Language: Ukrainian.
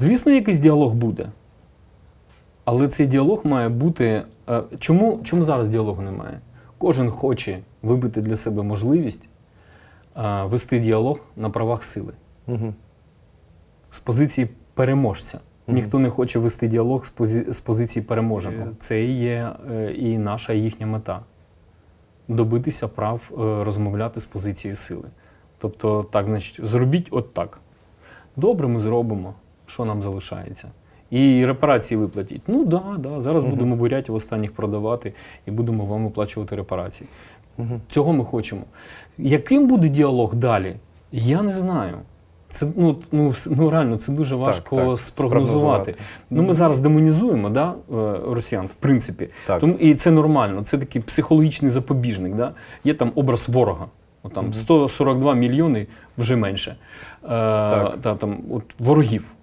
Звісно, якийсь діалог буде. Але цей діалог має бути. е, Чому, чому зараз діалогу немає? Кожен хоче вибити для себе можливість е, вести діалог на правах сили Угу. з позиції переможця. Ніхто не хоче вести діалог з, позі- з позиції переможеного. Є. Це і є е, і наша, і їхня мета добитися прав розмовляти з позиції сили. Тобто, так, значить, зробіть от так. Добре, ми зробимо. Що нам залишається? І репарації виплатіть. Ну да, да, зараз Мгм. будемо бурятів останніх продавати і будемо вам виплачувати репарації. Угу. Цього ми хочемо. Яким буде діалог далі? Я не знаю. Це ну, ну, ну реально це дуже важко так, спрогнозувати. спрогнозувати. Ну, ми зараз демонізуємо да, е, росіян, в принципі. Так. Тому, і це нормально. Це такий психологічний запобіжник. Да? Є там образ ворога. От там 142 мільйони вже менше. Е, та, там, от, ворогів.